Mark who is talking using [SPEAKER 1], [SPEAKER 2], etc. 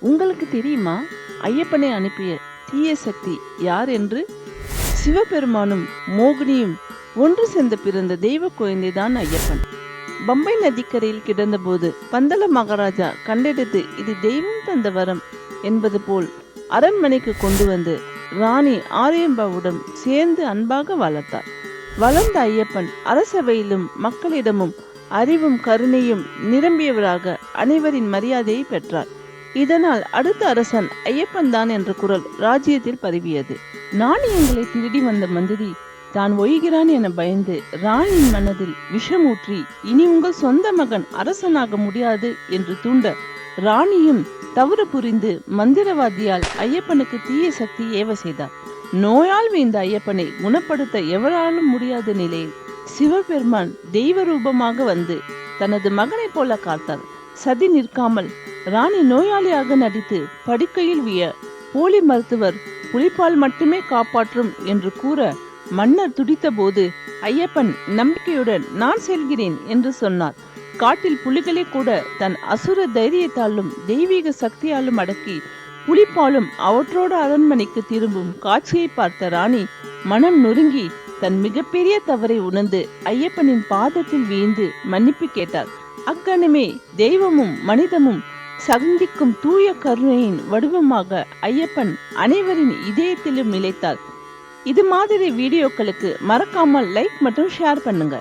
[SPEAKER 1] உங்களுக்கு தெரியுமா? ஐயப்பனை அனுப்பிய தீய சக்தி யார் என்று? சிவபெருமானும் மோகினியும் ஒன்று சேர்ந்து பிறந்த தெய்வ குழந்தைதான் ஐயப்பன். பம்பை நதிக்கரையில் கிடந்தபோது பந்தல மகாராஜா கண்டெடுத்து இது தெய்வம் தந்த வரம் என்பது போல் அரண்மனைக்கு கொண்டு வந்து ராணி ஆரியம்பாவுடன் சேர்ந்து அன்பாக வளர்த்தார். வளர்ந்த ஐயப்பன் அரசவையிலும் மக்களிடமும் அறிவும் கருணையும் நிரம்பியவராக அனைவரின் மரியாதையை பெற்றார். இதனால் அடுத்த அரசன் ஐயப்பன் தான் என்ற குரல் ராஜ்யத்தில் பரவியது. நாணயங்களை திருடி வந்த மந்திரி தான் ஒய்கிறான் என பயந்து ராணியின் மனதில் விஷமூற்றி இனி உங்கள் சொந்த மகன் அரசனாக முடியாது என்று தூண்ட ராணியும் தவறு புரிந்து மந்திரவாதியால் ஐயப்பனுக்கு தீய சக்தி ஏவ செய்தார். நோயால் வீழ்ந்த ஐயப்பனை குணப்படுத்த எவராலும் முடியாத நிலையில் சிவபெருமான் தெய்வ ரூபமாக வந்து தனது மகனைப் போல காத்தார். சதி நிற்காமல் ராணி நோயாளியாக நடித்து படுக்கையில் விய போலி மருத்துவர் புலிப்பால் மட்டுமே காப்பாற்றும் என்று கூற மன்னர் துடித்தபோது ஐயப்பன் நம்பிக்கையுடன் நான் செல்கிறேன் என்று சொன்னார். காட்டில் புலிகளை கூட தன் அசுர தைரியத்தாலும் தெய்வீக சக்தியாலும் அடக்கி புலிப்பாலும் அவற்றோடு அரண்மனைக்கு திரும்பும் காட்சியை பார்த்த ராணி மனம் நொறுங்கி தன் மிகப்பெரிய தவறை உணர்ந்து ஐயப்பனின் பாதத்தில் வீழ்ந்து மன்னிப்பு கேட்டார். அக்கணமே தெய்வமும் மனிதமும் சந்திக்கும் தூய கருணையின் வடிவமாக ஐயப்பன் அனைவரின் இதயத்திலும் நிலைத்தார். இது மாதிரி வீடியோக்களுக்கு மறக்காமல் லைக் மற்றும் ஷேர் பண்ணுங்க.